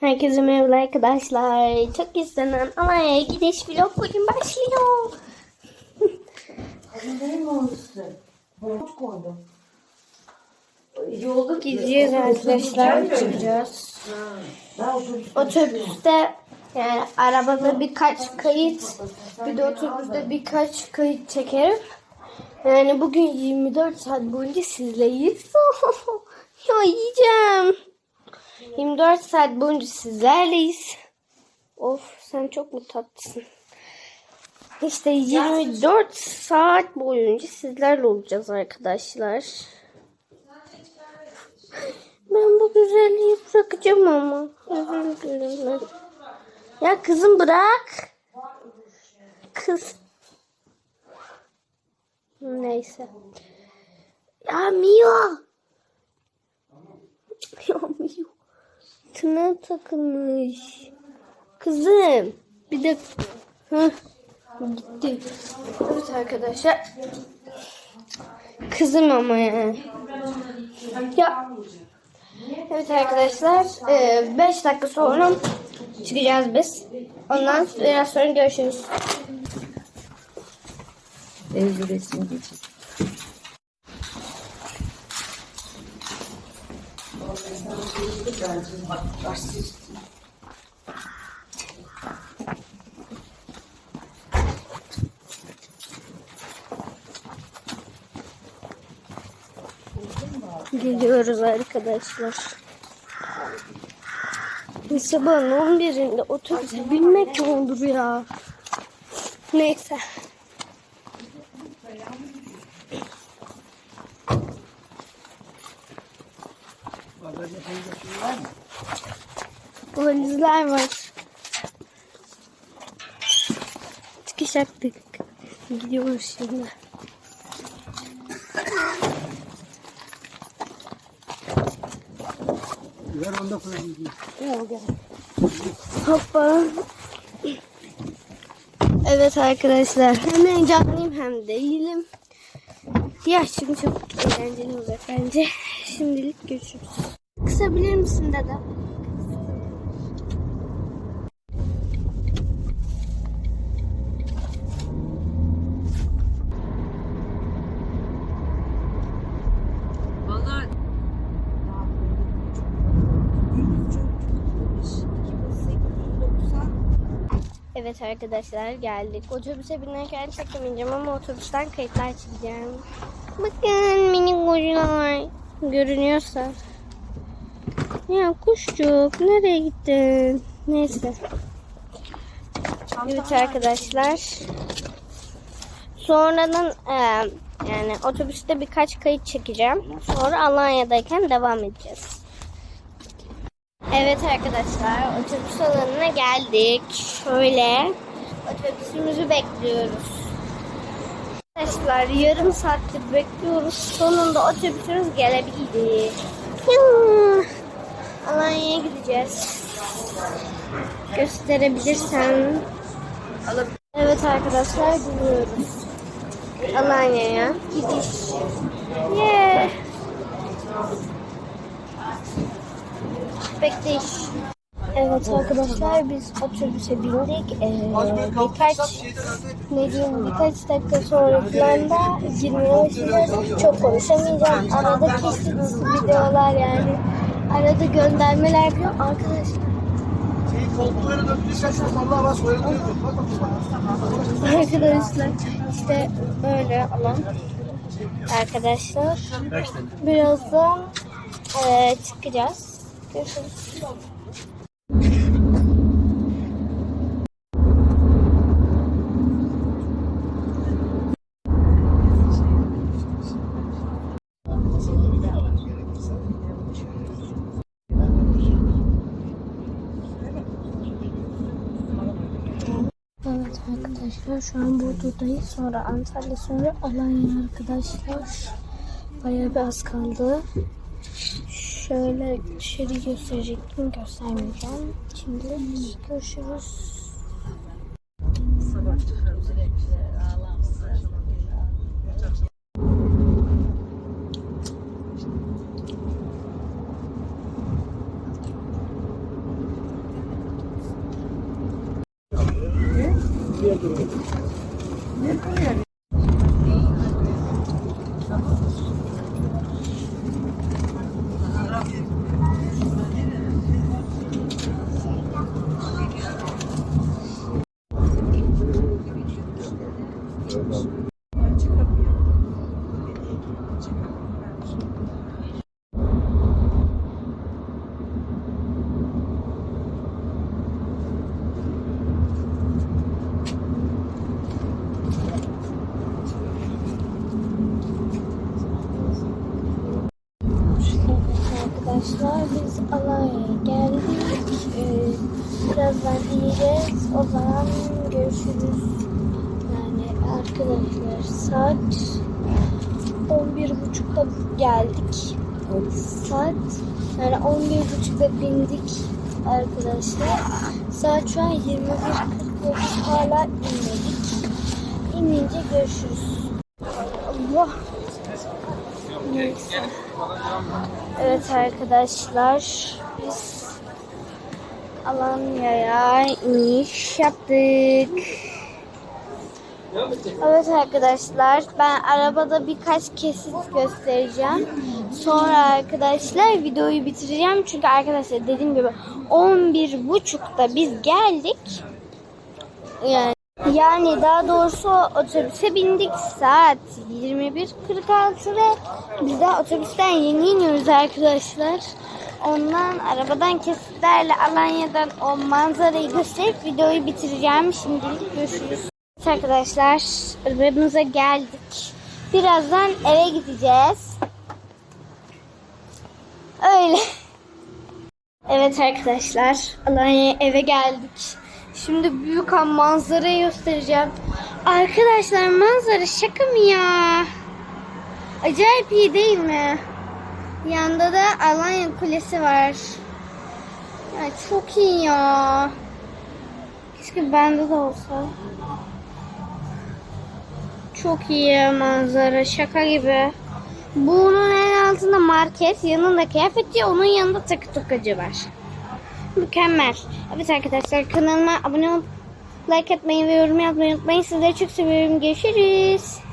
Herkese merhaba arkadaşlar. Çok istenen Alanya'ya gidiş vlog bugün başlıyor. Borç koydum. Yolda Gidiyoruz arkadaşlar. Çıkacağız. Ben otobüs Otobüste yani arabada birkaç kayıt bir de otobüste birkaç kayıt çekerim. Yani bugün 24 saat boyunca sizleyiz. ya yiyeceğim. 24 saat boyunca sizlerleyiz. Of sen çok mu tatlısın. İşte 24 saat boyunca sizlerle olacağız arkadaşlar. Ben bu güzelliği bırakacağım ama. Özür dilerim. Ya kızım bırak. Kız. Neyse. Ya Mio. Ya Mio. Tırnağı takılmış. Kızım. Bir de. Gitti. Evet arkadaşlar. Kızım ama yani. Ya. Evet arkadaşlar. 5 dakika sonra çıkacağız biz. Ondan biraz sonra görüşürüz. evli resim geçecek. Geliyoruz arkadaşlar. Sabahın 11'inde otobüse binmek olur ya. Neyse. Valizler var. Çıkış yaptık. Gidiyoruz şimdi. Hoppa. Evet arkadaşlar hem heyecanlıyım hem değilim. Ya şimdi çok eğlenceli olacak bence. Şimdilik görüşürüz. Kısabilir misin dede? Valla Evet arkadaşlar geldik. Otobüse binerken çekemeyeceğim ama otobüsten kayıtlar çekeceğim. Bakın minik kocular. Görünüyorsa. Ya kuşçuk nereye gittin? Neyse. Evet arkadaşlar. Sonradan e, yani otobüste birkaç kayıt çekeceğim. Sonra Alanya'dayken devam edeceğiz. Evet arkadaşlar otobüs alanına geldik. Şöyle otobüsümüzü bekliyoruz. Arkadaşlar yarım saattir bekliyoruz. Sonunda otobüsümüz gelebildi. Hımm. Alanya'ya gideceğiz. Gösterebilirsen. Evet arkadaşlar gidiyoruz. Alanya'ya gidiş. Yeah. Bekleyiş. Evet arkadaşlar biz otobüse bindik. Ee, birkaç ne diyeyim birkaç dakika sonra falan da girmeye başlayacağız. Çok konuşamayacağım. Arada kesit videolar yani. Arada göndermeler yapıyor. Arkadaşlar Koltukları döktüysen şu vallahi bas koyabiliyorsun. Arkadaşlar işte böyle alan arkadaşlar. Birazdan eee, çıkacağız. Görüşürüz. Evet arkadaşlar şu an Burdur'dayız. Sonra Antalya sonra Alanya arkadaşlar. Bayağı bir az kaldı. Şöyle dışarı gösterecektim göstermeyeceğim. Şimdi görüşürüz. Evet arkadaşlar biz Alanya'ya geldik. Ee, birazdan ineceğiz. O zaman görüşürüz. Yani arkadaşlar saat 11.30'da geldik. Saat yani 11.30'da bindik arkadaşlar. Saat şu an 21.49 hala inmedik. İnince görüşürüz. Allah. Evet arkadaşlar biz Alanya'ya iniş yaptık. Evet arkadaşlar ben arabada birkaç kesit göstereceğim. Sonra arkadaşlar videoyu bitireceğim. Çünkü arkadaşlar dediğim gibi 11.30'da biz geldik. Yani yani daha doğrusu otobüse bindik saat 21.46 ve biz daha otobüsten yeni iniyoruz arkadaşlar. Ondan arabadan kesitlerle Alanya'dan o manzarayı gösterip videoyu bitireceğim. Şimdilik görüşürüz. Evet arkadaşlar arabamıza geldik. Birazdan eve gideceğiz. Öyle. Evet arkadaşlar Alanya'ya eve geldik. Şimdi büyük an manzarayı göstereceğim. Arkadaşlar manzara şaka mı ya? Acayip iyi değil mi? Yanında da Alanya Kulesi var. Ya çok iyi ya. Keşke bende de olsa. Çok iyi manzara şaka gibi. Bunun en altında market, yanında kıyafetçi, onun yanında takı tokacı var. Mükemmel. Evet arkadaşlar kanalıma abone olup like atmayı ve yorum yapmayı unutmayın. Sizleri çok seviyorum. Görüşürüz.